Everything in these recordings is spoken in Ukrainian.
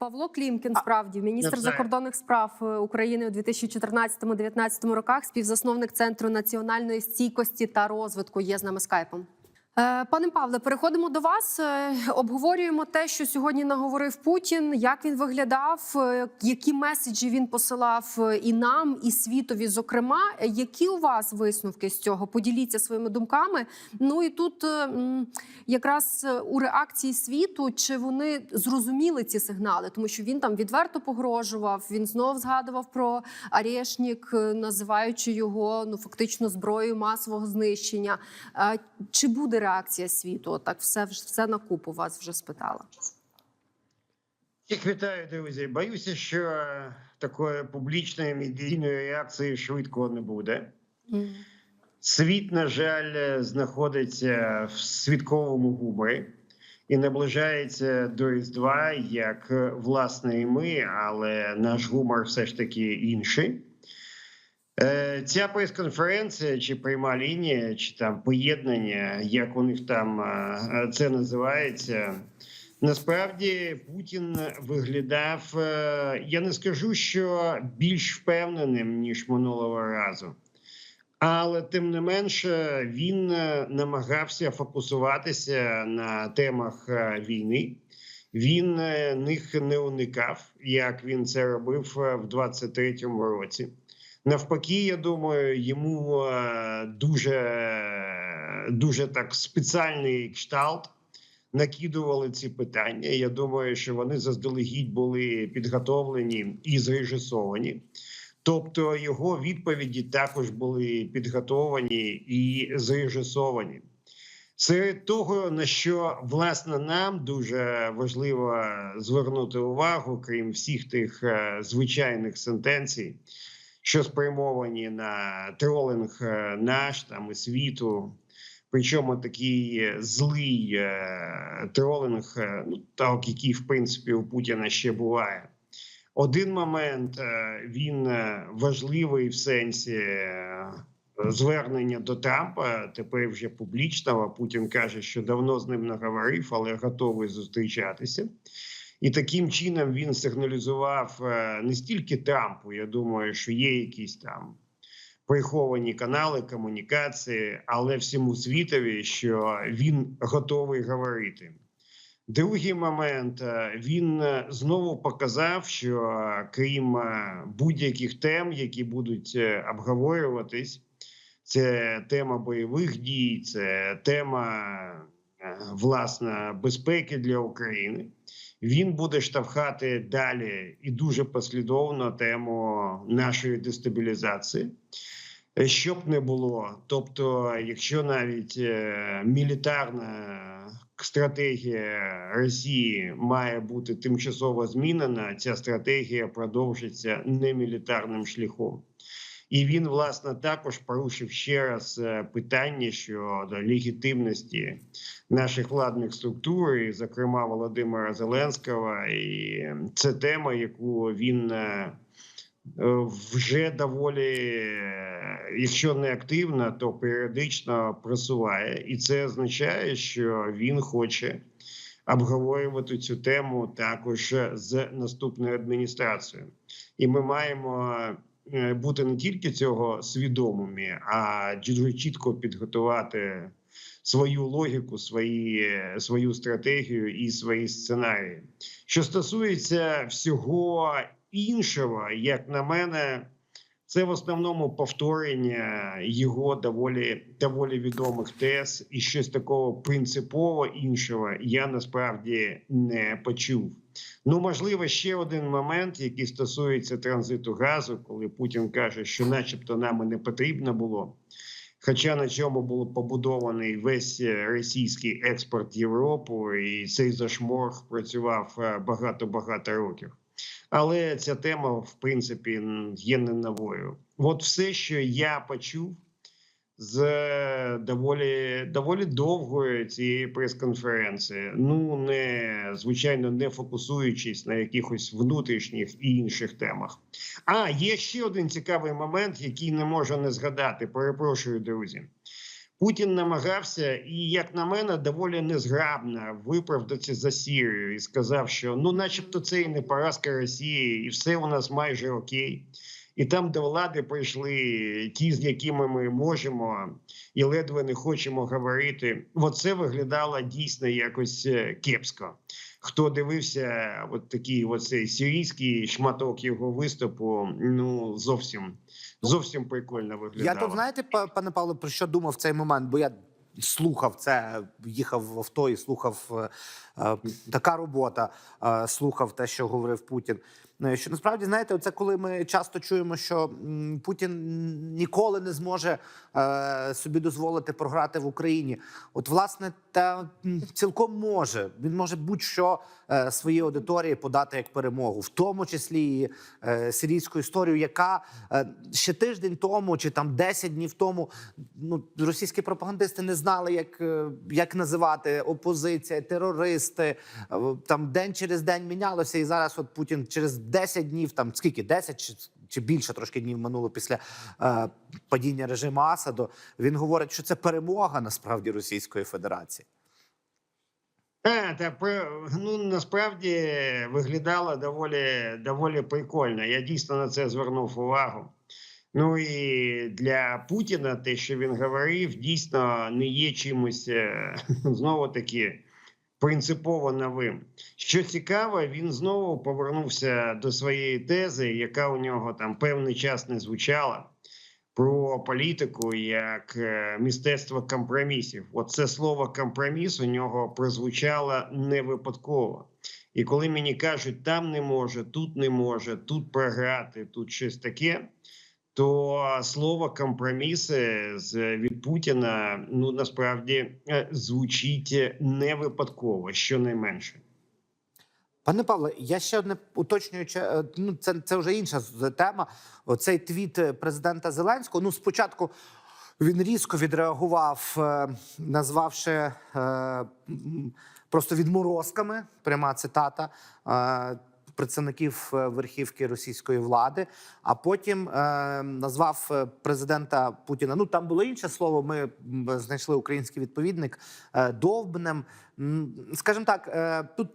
Павло Клімкін, справді міністр закордонних справ е, України у 2014-2019 роках, співзасновник центру національної стійкості та розвитку. Є з нами скайпом. Е, Пане Павле, переходимо до вас. Е, Обговорюємо те, що сьогодні наговорив Путін, як він виглядав, е, які меседжі він посилав і нам, і світові. Зокрема, які у вас висновки з цього? Поділіться своїми думками. Ну і тут якраз у реакції світу, чи вони зрозуміли ці сигнали, тому що він там відверто погрожував. Він знов згадував про Арешнік, е, називаючи його ну фактично зброєю масового знищення. Чи буде реакція світу? Так, все все на купу вас вже спитала. Всіх вітаю, друзі. Боюся, що такої публічної медійної реакції швидко не буде. Світ, на жаль, знаходиться в свідковому гуморі і наближається до Різдва, як власне і ми, але наш гумор все ж таки інший. Ця прес-конференція, чи пряма лінія, чи там поєднання, як у них там це називається. Насправді Путін виглядав, е, я не скажу, що більш впевненим ніж минулого разу, але тим не менше він е, намагався фокусуватися на темах е, війни. Він них не уникав, як він це робив в 23-му році. Навпаки, я думаю, йому е, дуже, дуже так спеціальний кшталт накидували ці питання. Я думаю, що вони заздалегідь були підготовлені і зрежисовані. Тобто його відповіді також були підготовані і зрежисовані. Серед того, на що власне нам дуже важливо звернути увагу, крім всіх тих е, звичайних сентенцій, що спрямовані на тролинг е, наш там і світу. Причому такий злий е, тролинг, е, ну так який в принципі у Путіна ще буває. Один момент е, він е, важливий в сенсі е, звернення до Трампа. Тепер вже публічного. Путін каже, що давно з ним наговорив, але готовий зустрічатися. І таким чином він сигналізував е, не стільки Трампу. Я думаю, що є якісь там приховані канали комунікації, але всьому світові, що він готовий говорити. Другий момент е, він е, знову показав, що крім будь-яких тем, які будуть обговорюватись, це тема бойових дій, це тема власне безпеки для України. Він буде штовхати далі і дуже послідовно тему нашої дестабілізації. Е, Щоб не було, тобто, якщо навіть е, мілітарна стратегія Росії має бути тимчасово змінена, ця стратегія продовжиться немілітарним шляхом. І він, власне, також порушив ще раз е, питання щодо легітимності наших владних структур, і, зокрема Володимира Зеленського. І це тема, яку він е, вже доволі, е, якщо не активно, то періодично просуває, і це означає, що він хоче обговорювати цю тему також з наступною адміністрацією, і ми маємо бути не тільки цього свідомими, а дуже чітко підготувати свою логіку, свої, свою стратегію і свої сценарії. Що стосується всього іншого, як на мене, це в основному повторення його доволі доволі відомих тез, і щось такого принципово іншого я насправді не почув. Ну, можливо, ще один момент, який стосується транзиту газу, коли Путін каже, що, начебто, нам не потрібно було. Хоча на чому був побудований весь російський експорт в Європу, і цей зашморг працював е, багато-багато років. Але ця тема, в принципі, є не новою. От все, що я почув з е, доволі доволі довгої цієї прес-конференції, ну не звичайно не фокусуючись на якихось внутрішніх і інших темах. А є ще один цікавий момент, який не можу не згадати. Перепрошую, друзі. Путін намагався, і як на мене, доволі незграбно виправдатися за Сірію і сказав, що ну, начебто, це і не поразка Росії, і все у нас майже окей. І там до влади прийшли ті, з якими ми можемо і ледве не хочемо говорити. Оце виглядало дійсно якось е, кепсько. Хто дивився, от такий оцей сирійський шматок його виступу, ну зовсім зовсім прикольно виглядало. Я тут знаєте, па- пане Павло, про що думав в цей момент? Бо я слухав це, їхав в авто і слухав е, е, така робота, е, слухав те, що говорив Путін. Ну, Що насправді знаєте, це коли ми часто чуємо, що Путін ніколи не зможе е, собі дозволити програти в Україні. От, власне, та цілком може. Він може будь-що е, своїй аудиторії подати як перемогу, в тому числі і е, сирійську історію, яка е, ще тиждень тому чи там 10 днів тому ну, російські пропагандисти не знали, як, як називати опозиція, терористи. Там день через день мінялося, і зараз от Путін через 10 днів, там скільки 10 чи, чи більше трошки днів минуло після е, падіння режиму Асаду. Він говорить, що це перемога насправді Російської Федерації. А, та ну насправді виглядало доволі доволі прикольно. Я дійсно на це звернув увагу. Ну і для Путіна те, що він говорив, дійсно не є чимось е, знову таки принципово новим. Що цікаво, він знову повернувся до своєї тези, яка у нього там певний час не звучала. Про політику як е, мистецтво компромісів. Оце слово компроміс у нього прозвучало не випадково. І коли мені кажуть, там не може, тут не може, тут програти, тут щось таке, то слово компроміси від Путіна ну насправді е, звучить не випадково, щонайменше. Пане Павле, я ще одне уточнююче. Ну, це, це вже інша тема. Оцей твіт е, президента Зеленського. Ну, спочатку він різко відреагував, е, назвавши просто відморозками. Пряма цитата. Представників е, верхівки російської влади, а потім е, назвав е, президента Путіна. Ну там було інше слово. Ми знайшли український відповідник е, довбнем. Скажімо так, е, тут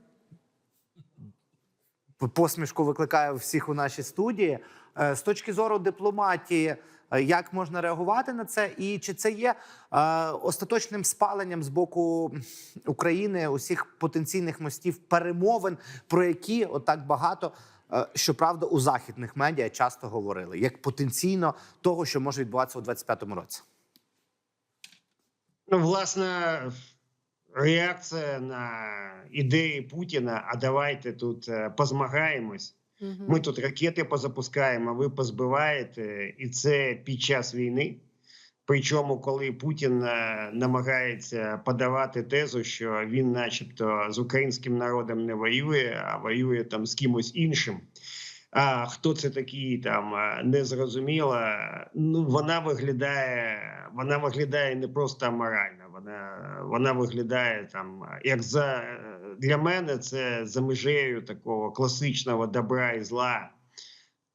посмішку викликає всіх у нашій студії. Е, З точки зору дипломатії, е, як можна реагувати на це, і чи це є е, остаточним спаленням з боку України усіх потенційних мостів перемовин, про які отак багато. Щоправда, у західних медіа часто говорили як потенційно того, що може відбуватися у 25-му році. Ну, власне, реакція на ідеї Путіна. А давайте тут е, позмагаємось. Мгм. Ми тут ракети позапускаємо, ви позбиваєте, і це під час війни. Причому, коли Путін е, намагається подавати тезу, що він, начебто, з українським народом не воює, а воює там з кимось іншим. А хто це такий, там е, незрозуміло. Ну вона виглядає, вона виглядає не просто аморально. Вона вона виглядає там як за для мене це за межею такого класичного добра і зла,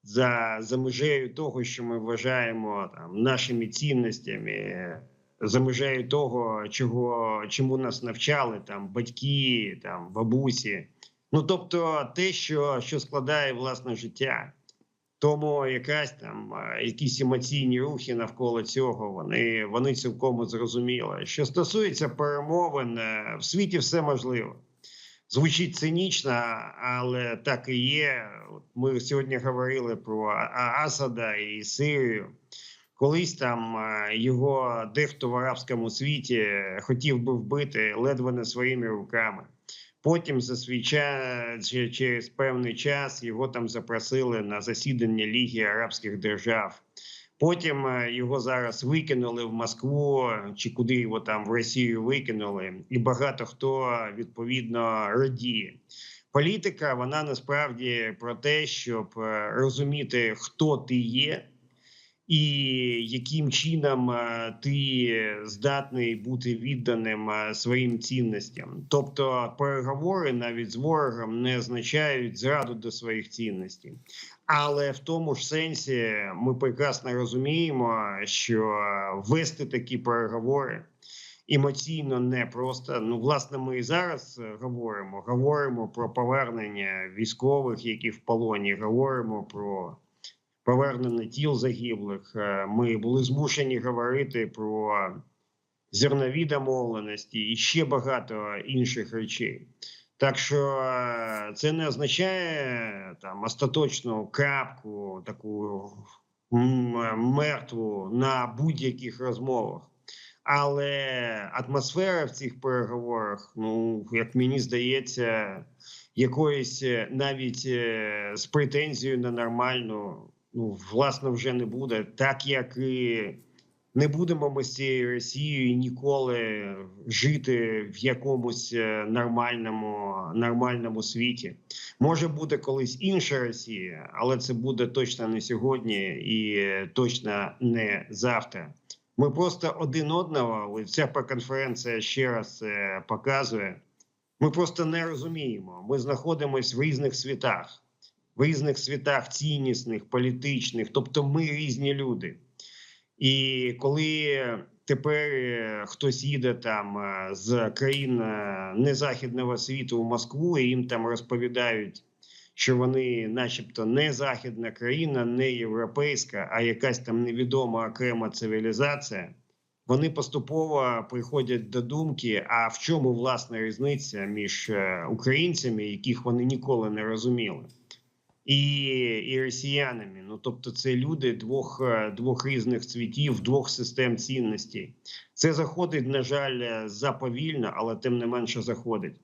за, за межею того, що ми вважаємо там нашими цінностями, за межею того, чого чому нас навчали там батьки, там бабусі. Ну тобто, те, що, що складає власне життя. Тому якась там якісь емоційні рухи навколо цього вони, вони цілком зрозуміли. Що стосується перемовин, е, в світі все можливо. Звучить цинічно, але так і є. Ми сьогодні говорили про Асада і Сирію. Колись там е, його дехто в арабському світі хотів би вбити ледве не своїми руками. Потім за свій час через певний час його там запросили на засідання Ліги Арабських Держав. Потім е, його зараз викинули в Москву чи куди його там в Росію викинули, і багато хто відповідно радіє. Політика вона насправді про те, щоб е, розуміти, хто ти є, і яким чином е, ти здатний бути відданим е, своїм цінностям. Тобто, переговори навіть з ворогом не означають зраду до своїх цінностей. Але в тому ж сенсі ми прекрасно розуміємо, що вести такі переговори емоційно непросто. Ну, власне, ми і зараз е, говоримо. Говоримо про повернення військових, які в полоні. Говоримо про повернення тіл загиблих. Е, Ми були змушені говорити про зернові домовленості і ще багато інших речей. Так що е, це не означає там остаточну крапку, таку мертву на будь-яких розмовах. Але атмосфера в цих переговорах, ну як мені здається, якоїсь е, навіть з претензією на нормальну, ну власне, вже не буде, так як і не будемо ми з цією Росією ніколи жити в якомусь е, нормальному, нормальному світі. Може буде колись інша Росія, але це буде точно не сьогодні і е, точно не завтра. Ми просто один одного, ось ця конференція ще раз показує. Ми просто не розуміємо. Ми знаходимося в різних світах, в різних світах ціннісних, політичних, тобто ми різні люди. І коли тепер е, хтось їде там е, з країн е, незахідного світу в Москву, і їм там розповідають, що вони, начебто, не західна країна, не європейська, а якась там невідома окрема цивілізація. Вони поступово приходять до думки: а в чому власна різниця між українцями, яких вони ніколи не розуміли, і, і росіянами. Ну тобто, це люди двох, е, двох різних цвітів, двох систем цінностей. Це заходить, на жаль, е, заповільно, але тим не менше заходить.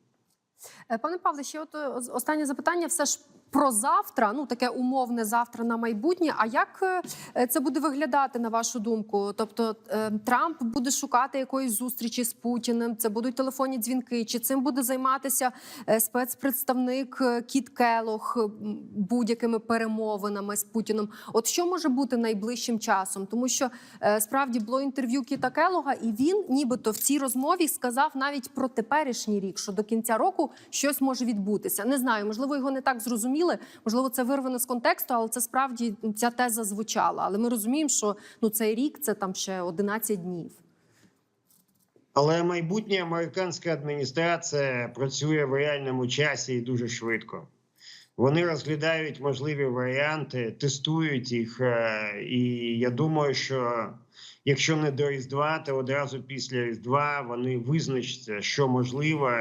Е, Пане Павле, ще от е, останнє запитання. Все ж про завтра, ну таке умовне завтра на майбутнє. А як е, це буде виглядати на вашу думку? Тобто Трамп буде шукати якоїсь зустрічі з Путіним? Це будуть телефонні дзвінки? Чи цим буде займатися спецпредставник Кіт Келох будь-якими перемовинами з Путіним? От що може бути найближчим часом? Тому що справді було інтерв'ю Кіта Келога, і він, нібито в цій розмові, сказав навіть про теперішній рік, що до кінця року щось може відбутися. Не знаю, можливо, його не так зрозуміли. Можливо, це вирвано з контексту, але це справді ця теза звучала. Але ми розуміємо, що ну цей рік це там ще 11 днів. Але майбутня американська адміністрація працює в реальному часі і дуже швидко. Вони розглядають можливі варіанти, тестують їх. е, І я думаю, що якщо не до Різдва, то одразу після Різдва вони визначаться, що можливо,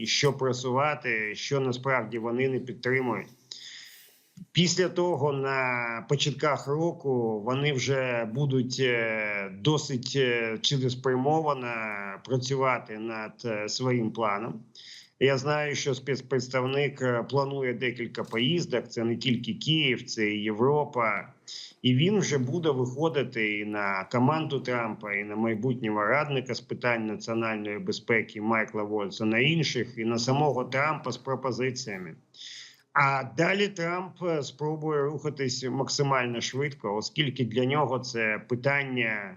і що просувати, що насправді вони не підтримують. Після того на початках року вони вже будуть е, досить е, цілеспрямовано працювати над е, своїм планом. Я знаю, що спецпредставник е, планує декілька поїздок. Це не тільки Київ, це і Європа. І він вже буде виходити і на команду Трампа, і на майбутнього радника з питань національної безпеки Майкла Вольса, на інших, і на самого Трампа з пропозиціями. А далі Трамп е, спробує рухатись максимально швидко, оскільки для нього це питання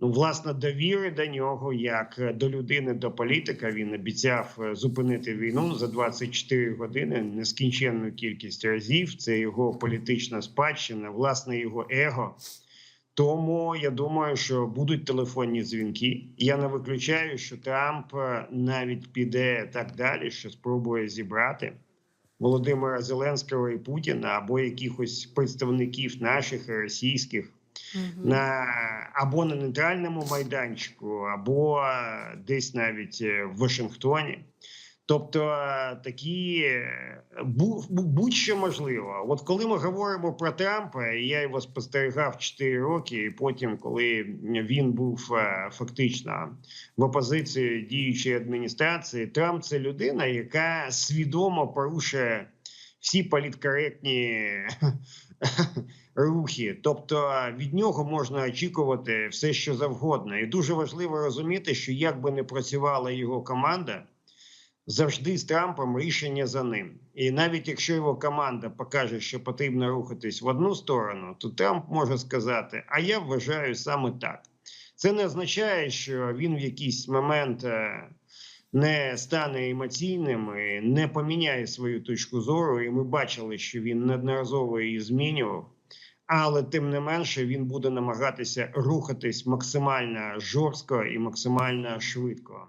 ну, власне довіри до нього, як е, до людини, до політика. Він обіцяв е, зупинити війну за 24 години нескінченну кількість разів. Це його політична спадщина, власне, його его. Тому я думаю, що будуть телефонні дзвінки. Я не виключаю, що Трамп е, навіть піде так далі, що спробує зібрати Володимира Зеленського і Путіна або якихось представників наших і російських на або на нейтральному майданчику, або десь навіть е, в Вашингтоні. Тобто е, такі е, бу- бу- будь-що можливо. От коли ми говоримо про Трампа, я його спостерігав 4 роки, і потім, коли він був фактично в опозиції діючої адміністрації, Трамп це людина, яка свідомо порушує всі політкоректні рухи. Тобто від нього можна очікувати все, що завгодно. І дуже важливо розуміти, що як би не працювала його команда, завжди з Трампом рішення за ним. І навіть якщо його команда покаже, що потрібно рухатись в одну сторону, то Трамп може сказати: А я вважаю саме так. Це не означає, що він в якийсь момент е, не стане емоційним не поміняє свою точку зору. І ми бачили, що він неодноразово її змінював. Але тим не менше він буде намагатися рухатись максимально жорстко і максимально швидко.